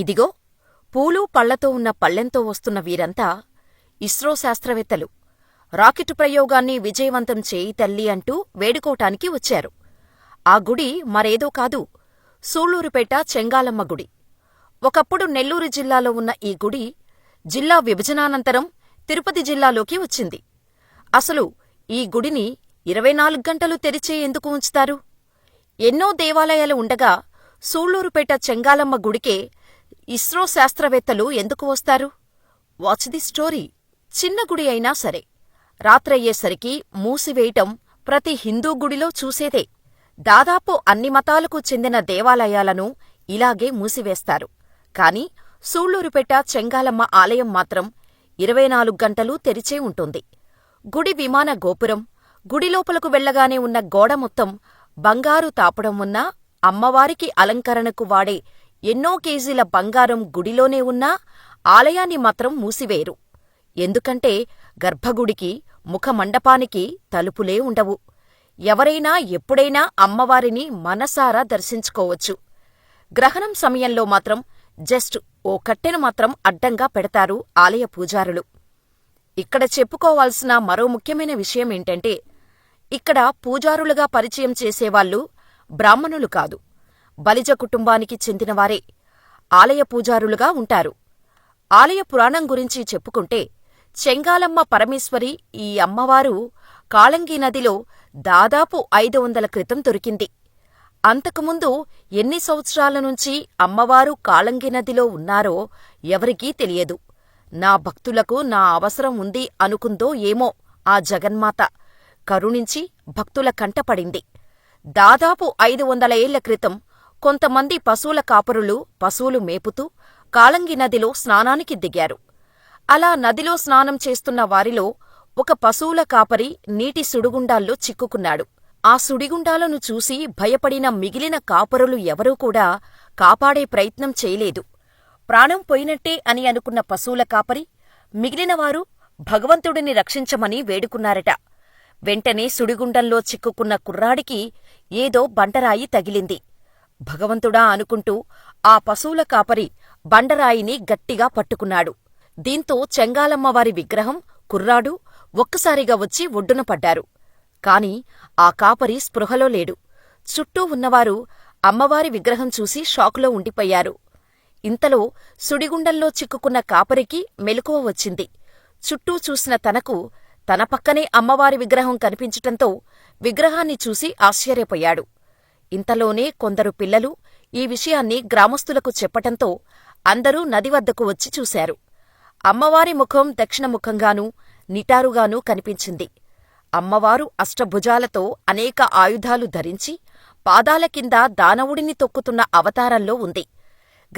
ఇదిగో పూలు పళ్ళతో ఉన్న పల్లెంతో వస్తున్న వీరంతా ఇస్రో శాస్త్రవేత్తలు. రాకెట్ ప్రయోగాన్ని విజయవంతం చేయి తల్లి అంటూ వేడుకోటానికి వచ్చారు. ఆ గుడి మరేదో కాదు సూళ్ళూరుపేట చెంగాలమ్మ గుడి. ఒకప్పుడు నెల్లూరు జిల్లాలో ఉన్న ఈ గుడి జిల్లా విభజనానంతరం తిరుపతి జిల్లాలోకి వచ్చింది. అసలు ఈ గుడిని ఇరవై నాలుగు గంటలు తెరిచే ఎందుకు ఉంచుతారు? ఎన్నో దేవాలయాలు ఉండగా సూళ్ళూరుపేట చెంగాలమ్మ గుడికే ఇస్రో శాస్త్రవేత్తలు ఎందుకు వస్తారు? వాచ్ ది స్టోరీ చిన్న గుడి అయినా సరే. రాత్రయ్యేసరికి మూసివేయటం ప్రతి హిందూ గుడిలో చూసేదే. దాదాపు అన్ని మతాలకు చెందిన దేవాలయాలను ఇలాగే మూసివేస్తారు. కాని సూళ్ళూరుపేట చెంగాలమ్మ ఆలయం మాత్రం ఇరవై నాలుగు గంటలూ తెరిచే ఉంటుంది. గుడి విమాన గోపురం గుడి లోపలకు వెళ్ళగానే ఉన్న గోడ మొత్తం బంగారు తాపడం ఉన్నా అమ్మవారికి అలంకరణకు వాడే ఎన్నో కేజీల బంగారం గుడిలోనే ఉన్నా ఆలయాన్ని మాత్రం మూసివేయరు. ఎందుకంటే గర్భగుడికి ముఖమండపానికి తలుపులే ఉండవు. ఎవరైనా ఎప్పుడైనా అమ్మవారిని మనసారా దర్శించుకోవచ్చు. గ్రహణం సమయంలో మాత్రం జస్ట్ ఓ కట్టెను మాత్రం అడ్డంగా పెడతారు ఆలయ పూజారులు. ఇక్కడ చెప్పుకోవాల్సిన మరో ముఖ్యమైన విషయమేంటంటే ఇక్కడ పూజారులుగా పరిచయం చేసేవాళ్ళు బ్రాహ్మణులు కాదు. బలిజ కుటుంబానికి చెందినవారే. ఆలయ పూజారులుగా ఉంటారు. ఆలయ పురాణం గురించి చెప్పుకుంటే చెంగాలమ్మ పరమేశ్వరి ఈ అమ్మవారు కాళంగి నదిలో దాదాపు ఐదు వందల క్రితం దొరికింది. అంతకుముందు ఎన్ని సంవత్సరాల నుంచి అమ్మవారు కాళంగి నదిలో ఉన్నారో ఎవరికీ తెలియదు. నా భక్తులకు నా అవసరం ఉంది అనుకుందో ఏమో ఆ జగన్మాత. కరుణించి భక్తుల కంటపడింది దాదాపు ఐదు వందల ఏళ్ళ క్రితం కొంతమంది పశువుల కాపరులు పశువులు మేపుతూ కాళంగి నదిలో స్నానానికి దిగారు. అలా నదిలో స్నానం చేస్తున్న వారిలో ఒక పశువుల కాపరి నీటి సుడిగుండాల్లో చిక్కుకున్నాడు. ఆ సుడిగుండాలను చూసి భయపడిన మిగిలిన కాపరులు ఎవరూ కూడా కాపాడే ప్రయత్నం చేయలేదు. ప్రాణం పోయినట్టే అని అనుకున్న పశువుల కాపరి మిగిలినవారు భగవంతుడిని రక్షించమని వేడుకున్నారట. వెంటనే సుడిగుండంలో చిక్కుకున్న కుర్రాడికి ఏదో బంటరాయి తగిలింది. భగవంతుడా అనుకుంటూ ఆ పశువుల కాపరి బండరాయిని గట్టిగా పట్టుకున్నాడు. దీంతో చెంగాలమ్మవారి విగ్రహం కుర్రాడు ఒక్కసారిగా వచ్చి ఒడ్డున పడ్డారు. కాని ఆ కాపరి స్పృహలో లేడు. చుట్టూ ఉన్నవారు అమ్మవారి విగ్రహం చూసి షాకులో ఉండిపోయారు. ఇంతలో సుడిగుండంలో చిక్కుకున్న కాపరికి మెలకువ వచ్చింది. చుట్టూ చూసిన తనకు తన పక్కనే అమ్మవారి విగ్రహం కనిపించటంతో విగ్రహాన్ని చూసి ఆశ్చర్యపోయాడు. ఇంతలోనే కొందరు పిల్లలు ఈ విషయాన్ని గ్రామస్తులకు చెప్పటంతో అందరూ నది వద్దకు వచ్చి చూశారు. అమ్మవారి ముఖం దక్షిణముఖంగానూ నిటారుగానూ కనిపించింది. అమ్మవారు అష్టభుజాలతో అనేక ఆయుధాలు ధరించి పాదాల కింద దానవుడిని తొక్కుతున్న అవతారంలో ఉంది.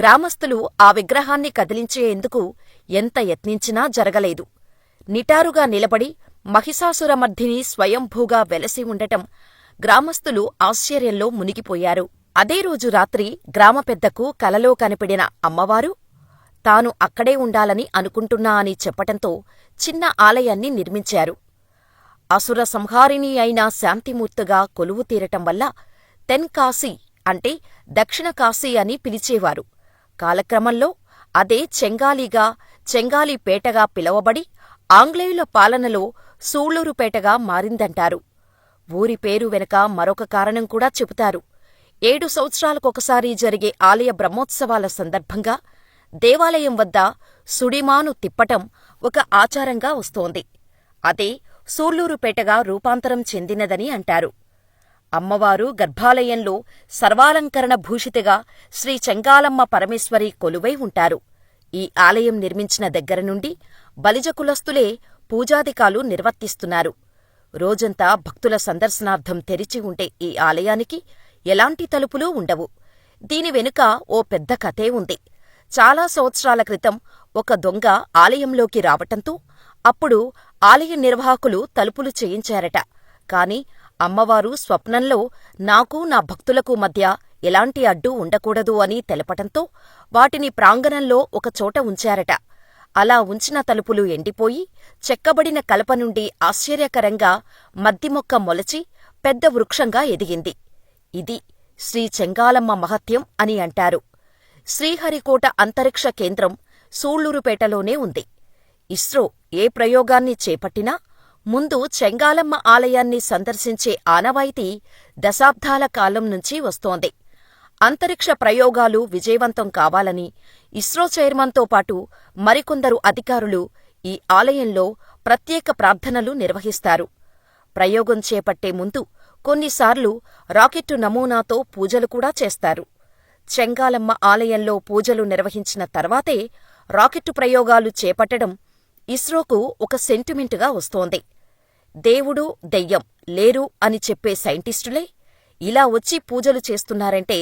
గ్రామస్తులు ఆ విగ్రహాన్ని కదిలించేందుకు ఎంత యత్నించినా జరగలేదు. నిటారుగా నిలబడి మహిషాసురమర్ధిని స్వయంభూగా వెలసి ఉండటం గ్రామస్తులు ఆశ్చర్యంలో మునిగిపోయారు. అదే రోజు రాత్రి గ్రామ పెద్దకు కలలో కనిపడిన అమ్మవారు తాను అక్కడే ఉండాలని అనుకుంటున్నా అని చెప్పటంతో చిన్న ఆలయాన్ని నిర్మించారు. అసుర సంహారిణి అయిన శాంతిమూర్తిగా కొలువు తీరటం వల్ల తెన్కాశీ అంటే దక్షిణ కాశీ అని పిలిచేవారు. కాలక్రమంలో అదే చెంగాలీగా చెంగాలీపేటగా పిలవబడి ఆంగ్లేయుల పాలనలో సూళ్ళూరుపేటగా మారిందంటారు. ఊరి పేరు వెనుక మరొక కారణం కూడా చెబుతారు. ఏడు సంవత్సరాలకొకసారి జరిగే ఆలయ బ్రహ్మోత్సవాల సందర్భంగా దేవాలయం వద్ద సుడిమాను తిప్పటం ఒక ఆచారంగా వస్తోంది. అదే సూళ్ళూరుపేటగా రూపాంతరం చెందినదని అంటారు. అమ్మవారు గర్భాలయంలో సర్వాలంకరణ భూషితగా శ్రీ చెంగాలమ్మ పరమేశ్వరి కొలువై ఉంటారు. ఈ ఆలయం నిర్మించిన దగ్గర నుండి బలిజ కులస్తులే పూజాదికాలు నిర్వర్తిస్తున్నారు. రోజంతా భక్తుల సందర్శనార్థం తెరిచి ఉండే ఈ ఆలయానికి ఎలాంటి తలుపులూ ఉండవు. దీని వెనుక ఓ పెద్ద కథే ఉంది. చాలా సంవత్సరాల క్రితం ఒక దొంగ ఆలయంలోకి రావటంతో అప్పుడు ఆలయ నిర్వాహకులు తలుపులు చేయించారట. కాని అమ్మవారు స్వప్నంలో నాకు నా భక్తులకు మధ్య ఎలాంటి అడ్డు ఉండకూడదు అని తెలపటంతో వాటిని ప్రాంగణంలో ఒకచోట ఉంచారట. అలా ఉంచిన తలుపులు ఎండిపోయి చెక్కబడిన కలప నుండి ఆశ్చర్యకరంగా మద్దిమొక్క మొలచి పెద్ద వృక్షంగా ఎదిగింది ఇది శ్రీ చెంగాలమ్మ మహత్యం అని అంటారు శ్రీహరికోట అంతరిక్ష కేంద్రం సూళ్ళూరుపేటలోనే ఉంది. ఇస్రో ఏ ప్రయోగాన్ని చేపట్టినా ముందు చెంగాలమ్మ ఆలయాన్ని సందర్శించే ఆనవాయితీ దశాబ్దాల కాలం నుంచి వస్తోంది. అంతరిక్ష ప్రయోగాలు విజయవంతం కావాలని ఇస్రో చైర్మన్తో పాటు మరికొందరు అధికారులు ఈ ఆలయంలో ప్రత్యేక ప్రార్థనలు నిర్వహిస్తారు. ప్రయోగం చేపట్టే ముందు కొన్నిసార్లు రాకెట్టు నమూనాతో పూజలు కూడా చేస్తారు. చెంగాలమ్మ ఆలయంలో పూజలు నిర్వహించిన తర్వాతే రాకెట్టు ప్రయోగాలు చేపట్టడం ఇస్రోకు ఒక సెంటిమెంటుగా వస్తోంది. దేవుడు దెయ్యం లేరు అని చెప్పే సైంటిస్టులే ఇలా వచ్చి పూజలు చేస్తున్నారంటే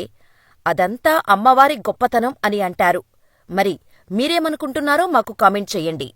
అదంతా అమ్మవారి గొప్పతనం అని అంటారు. మరి మీరేమనుకుంటున్నారో మాకు కామెంట్ చెయ్యండి.